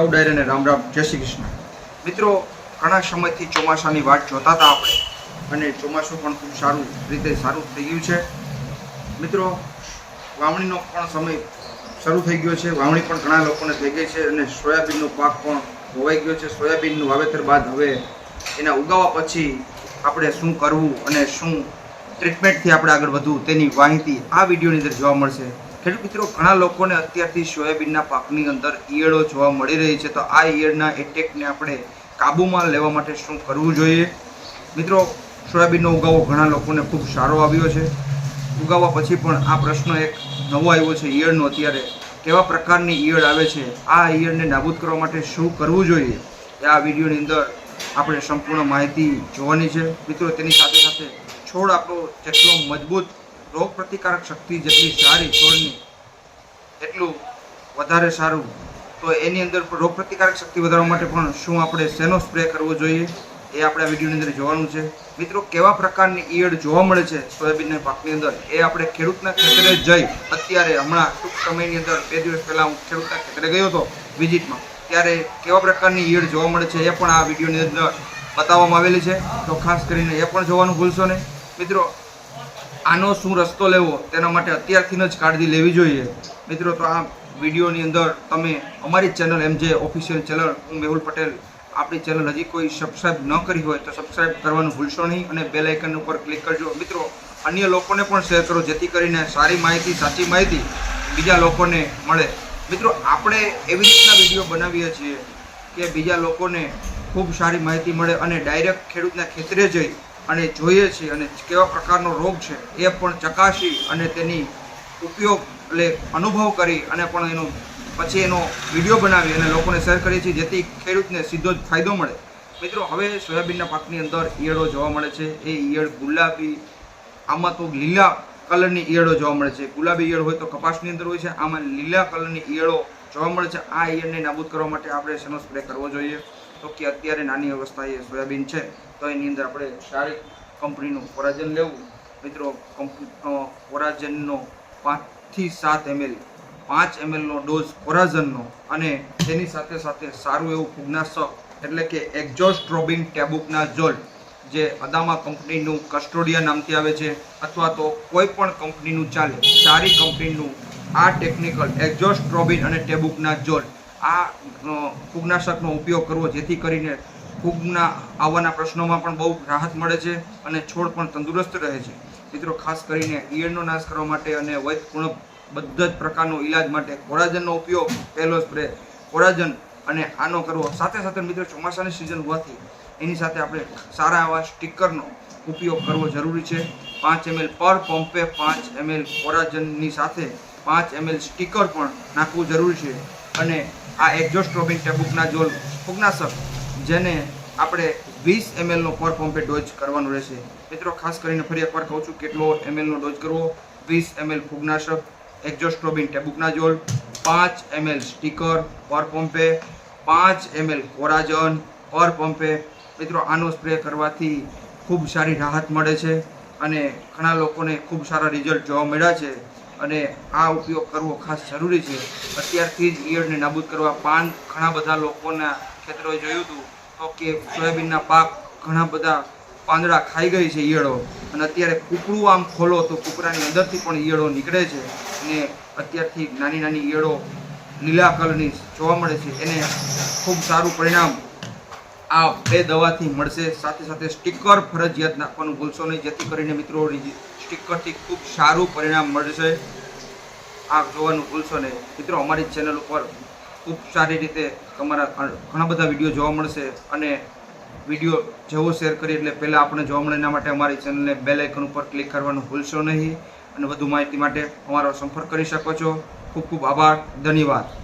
સૌ ડાયરાને રામ રામ. જય શ્રી કૃષ્ણ. મિત્રો, ઘણા સમયથી ચોમાસાની વાત જોતા હતા આપણે અને ચોમાસું પણ ખૂબ સારું રીતે સારું થઈ ગયું છે. મિત્રો, વાવણીનો પણ સમય શરૂ થઈ ગયો છે. વાવણી પણ ઘણા લોકોને થઈ ગઈ છે અને સોયાબીનનો પાક પણ ધોવાઈ ગયો છે. સોયાબીનનું વાવેતર બાદ હવે એના ઉગાવા પછી આપણે શું કરવું અને શું ટ્રીટમેન્ટથી આપણે આગળ વધવું તેની માહિતી આ વિડીયોની અંદર જોવા મળશે. ખેડૂત મિત્રો, ઘણા લોકોને અત્યારથી સોયાબીનના પાકની અંદર ઈયળો જોવા મળી રહી છે. તો આ ઈયળના એટેકને આપણે કાબૂમાં લેવા માટે શું કરવું જોઈએ? મિત્રો, સોયાબીનનો ઉગાવો ઘણા લોકોને ખૂબ સારો આવ્યો છે. ઉગાવવા પછી પણ આ પ્રશ્ન એક નવો આવ્યો છે ઈયળનો અત્યારે. કેવા પ્રકારની ઈયળ આવે છે? આ ઈયળને નાબૂદ કરવા માટે શું કરવું જોઈએ? એ આ વિડીયોની અંદર આપણે સંપૂર્ણ માહિતી જોવાની છે. મિત્રો, તેની સાથે સાથે છોડ આપણો જેટલો મજબૂત રોગ પ્રતિકારક શક્તિ જેટલી સારી છોડની વધારે સારું, તો એની અંદર રોગ પ્રતિકારક શક્તિ વધારવા માટે પણ શું આપણે શેનો સ્પ્રે કરવો જોઈએ એ આપણે આ વિડીયોની અંદર જોવાનું છે. મિત્રો, કેવા પ્રકારની ઈયળ જોવા મળે છે સોયાબીનના પાકની અંદર એ આપણે ખેડૂતના ખેતરે જઈ અત્યારે હમણાં ટૂંક સમયની અંદર બે દિવસ પહેલાં હું ખેડૂતના ખેતરે ગયો હતો વિઝિટમાં. ત્યારે કેવા પ્રકારની ઈયળ જોવા મળે છે એ પણ આ વિડીયોની અંદર બતાવવામાં આવેલી છે. તો ખાસ કરીને એ પણ જોવાનું ભૂલશો નહીં. મિત્રો, આનો શું રસ્તો લેવો તેના માટે અત્યારથી જ કાળજી લેવી જોઈએ. મિત્રો, તો આ વિડીયોની અંદર તમે અમારી ચેનલ એમ જે ઓફિશિયલ ચેનલ, હું મેહુલ પટેલ, આપણી ચેનલ હજી કોઈ સબસ્ક્રાઈબ ન કરી હોય તો સબસ્ક્રાઈબ કરવાનું ભૂલશો નહીં અને બેલ આઇકન ઉપર ક્લિક કરજો. મિત્રો, અન્ય લોકોને પણ શેર કરો, જેથી કરીને સારી માહિતી, સાચી માહિતી બીજા લોકોને મળે. મિત્રો, આપણે એવી રીતના વીડિયો બનાવીએ છીએ કે બીજા લોકોને ખૂબ સારી માહિતી મળે અને ડાયરેક્ટ ખેડૂતના ખેતરે જઈ અને જોઈએ છીએ અને કેવા પ્રકારનો રોગ છે એ પણ ચકાસી અને તેની ઉપયોગ એટલે અનુભવ કરી અને પણ એનો પછી એનો વીડિયો બનાવી અને લોકોને શેર કરીએ છીએ, જેથી ખેડૂતને સીધો જ ફાયદો મળે. મિત્રો, હવે સોયાબીનના પાકની અંદર ઈયળો જોવા મળે છે. એ ઈયળ ગુલાબી, આમાં તો લીલા કલરની ઈયળો જોવા મળે છે. ગુલાબી ઈયળ હોય તો કપાસની અંદર હોય છે. આમાં લીલા કલરની ઈયળો જોવા મળે છે. આ ઈયળને નાબૂદ કરવા માટે આપણે શેનો સ્પ્રે કરવો જોઈએ? તો કે અત્યારે નાની અવસ્થાએ સોયાબીન છે, તો એની અંદર આપણે સારી કંપનીનું કોરાજન લેવું. મિત્રો કોરાજનનો પાંચથી સાત એમએલ પાંચ એમએલનો ડોઝ કોરાઝનનો અને તેની સાથે સાથે સારું એવું ફૂગનાશક એટલે કે એક્ઝોસ્ટ્રોબિન ટેબુકના જોલ જે અદામા કંપનીનું કસ્ટોડિયા નામથી આવે છે, અથવા તો કોઈ પણ કંપનીનું ચાલે, સારી કંપનીનું આ ટેકનિકલ એક્ઝોસ્ટ્રોબિન અને ટેબુકના જોલ આ ફૂગનાશકનો ઉપયોગ કરવો, જેથી કરીને ફૂગના આવવાના પ્રશ્નોમાં પણ બહુ રાહત મળે છે અને છોડ પણ તંદુરસ્ત રહે છે. મિત્રો, ખાસ કરીને ઈયળનો નાશ કરવા માટે અને વૈદપૂર્ણ બધા જ પ્રકારનો ઈલાજ માટે કોરાજનનો ઉપયોગ, પહેલો સ્પ્રે, કોરાજન અને આનો કરવો. સાથે સાથે મિત્રો, ચોમાસાની સિઝન હોવાથી એની સાથે આપણે સારા એવા સ્ટીકરનો ઉપયોગ કરવો જરૂરી છે. પાંચ એમએલ પર પંપે પાંચ એમએલ કોરાજનની સાથે પાંચ એમએલ સ્ટીકર પણ નાખવું જરૂરી છે. અને આ એક્ઝોસ્ટ્રોબિન ટેબુકના જોલ ફૂગનાશક, જેને આપણે વીસ એમએલનો પર પંપે ડોઝ કરવાનો રહેશે. મિત્રો, ખાસ કરીને ફરી એકવાર કહું છું, કેટલો એમએલનો ડોઝ કરવો? વીસ એમએલ ફૂગનાશક, એક્ઝોસ્ટ્રોબિન ટેબુકના જોલ પાંચ એમએલ સ્ટીકર પર પંપે, પાંચ એમએલ કોરાજન પર પંપે. મિત્રો, આનો સ્પ્રે કરવાથી ખૂબ સારી રાહત મળે છે અને ઘણા લોકોને ખૂબ સારા રિઝલ્ટ જોવા મળ્યા છે અને આ ઉપયોગ કરવો ખાસ જરૂરી છે. અત્યારથી જ ઈયળને નાબૂદ કરવા પાન ઘણા બધા લોકોના ખેતરોએ જોયું હતું. તો કે સોયાબીનના પાક ઘણા બધા પાંદડા ખાઈ ગઈ છે ઈયળો. અને અત્યારે કૂકડું આમ ખોલો તો કૂકરાની અંદરથી પણ ઈયળો નીકળે છે. અને અત્યારથી નાની નાની ઈયળો લીલા કલરની જોવા મળે છે. એને ખૂબ સારું પરિણામ આ બે દવાથી મળશે. સાથે સાથે સ્ટીકર ફરજિયાત નાખવાનું ભૂલશો નહીં. જેથી કરીને મિત્રો સ્ટીકરથી ખૂબ સારું પરિણામ મળશે. આ જોવાનું ભૂલશો નહીં. મિત્રો, અમારી ચેનલ ઉપર ખૂબ સારી રીતે તમારા ઘણા બધા વીડિયો જોવા મળશે અને વીડિયો જેવો શેર કરીએ એટલે પહેલાં આપણે જોવા મળે એના માટે અમારી ચેનલને બેલ આઇકન ઉપર ક્લિક કરવાનું ભૂલશો નહીં અને વધુ માહિતી માટે અમારો સંપર્ક કરી શકો છો. ખૂબ ખૂબ આભાર, ધન્યવાદ.